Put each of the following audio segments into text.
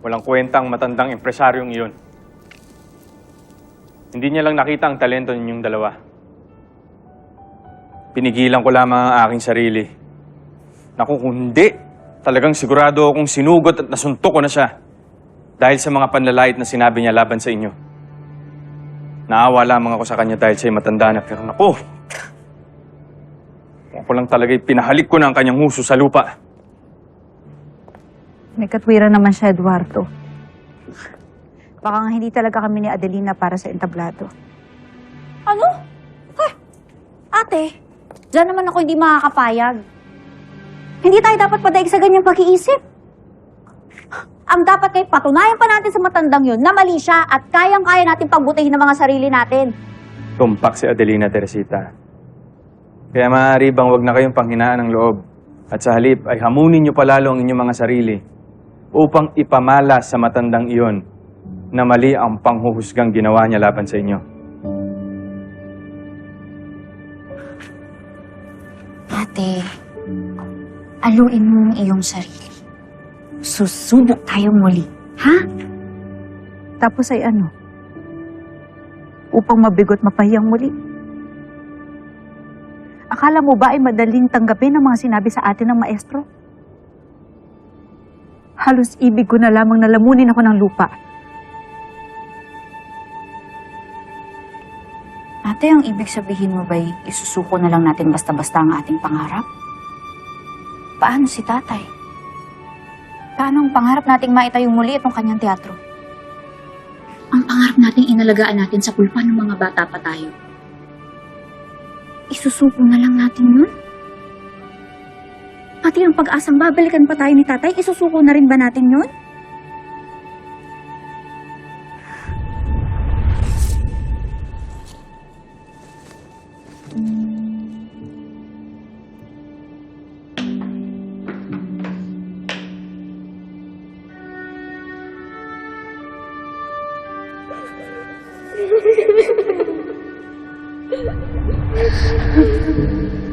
Walang kwentang matandang empresaryong iyon. Hindi niya lang nakita ang talento ninyong dalawa. Pinigilan ko lamang ang aking sarili. Naku, kung hindi, talagang sigurado akong sinugot at nasuntok ko na siya. Dahil sa mga panlalait na sinabi niya laban sa inyo. Naawa lamang ako sa kanya dahil siya'y matanda na. Pero naku, ako lang talaga'y pinahalik ko na ang kanyang huso sa lupa. May katwiran naman siya, Eduardo. Baka nga hindi talaga kami ni Adelina para sa entablado. Ano? Eh, ate, dyan naman ako hindi makakapayag. Hindi tayo dapat padaig sa ganyang pag-iisip. Ang dapat kay patunayan pa natin sa matandang yun na mali siya at kayang-kaya natin pagbutihin ng mga sarili natin. Tumpak si Adelina Teresita. Kaya maaari bang wag na kayong panghinaan ng loob at sa halip ay hamunin niyo palalo ang inyong mga sarili upang ipamalas sa matandang iyon na mali ang panghuhusgang ginawa niya laban sa inyo. Ate, aluin mo ang iyong sarili. Susubok tayo muli, ha? Tapos ay ano? Upang mabigot mapahiyang muli. Akala mo ba ay madaling tanggapin ang mga sinabi sa atin ng maestro? Halos ibig ko na lamang nalamunin ako ng lupa. Ate, ang ibig sabihin mo ba'y isusuko na lang natin basta-basta ang ating pangarap? Paano si tatay? Paano ang pangarap nating maitayong muli itong kanyang teatro? Ang pangarap nating inalagaan natin sa kulpa ng mga bata pa tayo. Isusuko na lang natin yun? Pati ang pag-asang babalikan pa tayo ni tatay, isusuko na rin ba natin yun?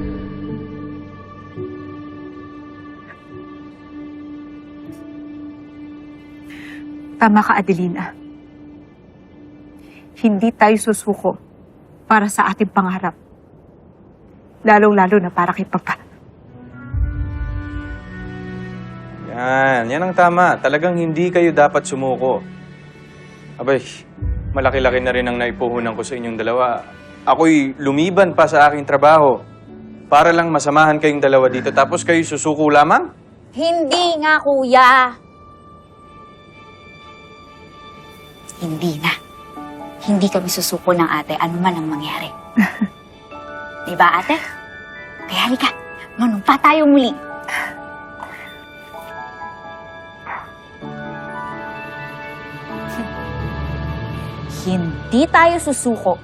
Tama ka, Adelina. Hindi tayo susuko para sa ating pangarap. Lalong-lalo na para kay Papa. Yan, yan ang tama. Talagang hindi kayo dapat sumuko. Abay, malaki-laki na rin ang naipuhunan ko sa inyong dalawa. Ako'y lumiban pa sa aking trabaho para lang masamahan kayong dalawa dito. Tapos kayo susuko lamang? Hindi nga, kuya. Hindi na. Hindi kami susuko ng ate anuman ang mangyari. Di ba, ate? Kaya halika, manumpa tayo muli. Hindi tayo susuko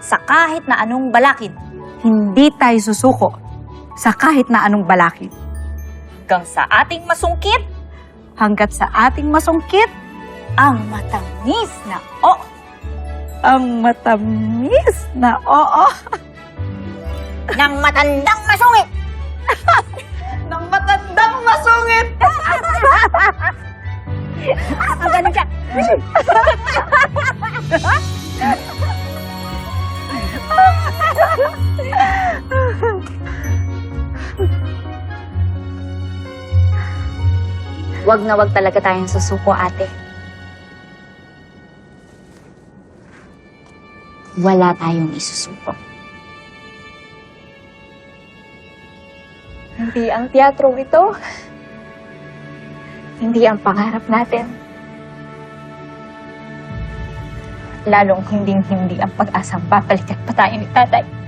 sa kahit na anong balakid Hindi tayo susuko sa kahit na anong balakid. hanggang sa ating masungkit Hanggat sa ating masungkit, ang matamis na o ang matamis na oo ng matandang masungit. ng matandang masungit. Ang ganun siya. Wag na wag talaga tayong susuko, ate. Wala tayong isusuko. Hindi ang teatro ito. Hindi ang pangarap natin. Lalong hinding-hindi ang pag-asang babalikan pa tayo ni tatay.